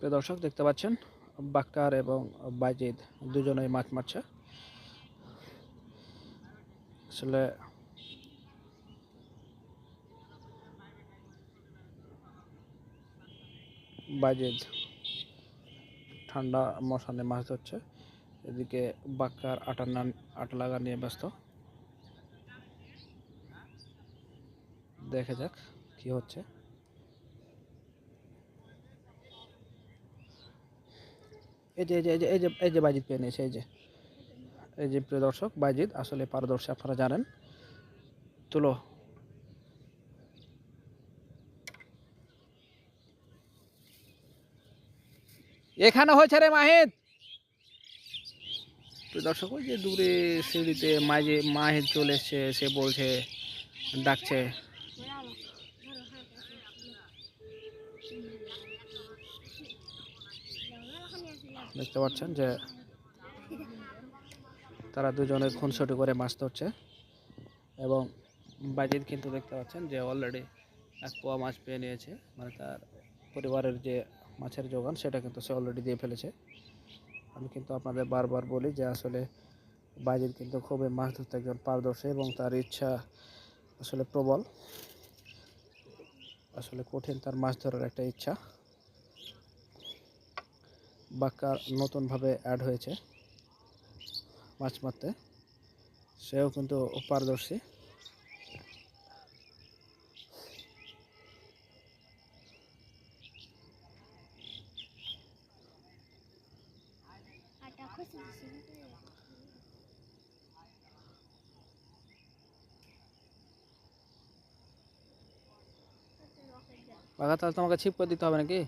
প্রিয় দর্শক, দেখতে পাচ্ছেন, বাক্কার এবং বাইজিদ দুজনেই মাছ মারছে। আসলে বাইজিদ ঠান্ডা মশানে মাছ ধরছে। এদিকে বাক্কার আটা নান আটা লাগা নিয়ে ব্যস্ত। দেখা যাক কি হচ্ছে। এই যে এই যে এই যে এই যে বাইজিৎ পেয়ে নিয়েছে, এই যে। এই যে প্রিয় দর্শক, বাইজিৎ আসলে পারদর্শী আপনারা জানেন। তুলো। এখানে হয়েছে রে মাহিদ দর্শক, ওই যে দূরে সিঁড়িতে মাঝে মাহিদ চলে এসছে, সে বলছে, ডাকছে। দেখতে পাচ্ছেন যে তারা দুজনে খুনসুটি করে মাছ ধরছে এবং বাজিদ কিন্তু দেখতে পাচ্ছেন যে অলরেডি এক পোয়া মাছ পেয়ে নিয়েছে। মানে তার পরিবারের যে মাছের যোগান, সেটা কিন্তু সে অলরেডি দিয়ে ফেলেছে। আমি কিন্তু আপনাদের বারবার বলি যে আসলে বাজিদ কিন্তু খুবই মাছ ধরতে একজন পারদর্শী এবং তার ইচ্ছা আসলে প্রবল। আসলে কঠিন তার মাছ ধরার একটা ইচ্ছা। বাক্কার নতুনভাবে অ্যাড হয়েছে মাছ মারতে। সেও কিন্তু পারদর্শী। বাঘা, তাহলে তোমাকে ছিপ করে দিতে হবে নাকি?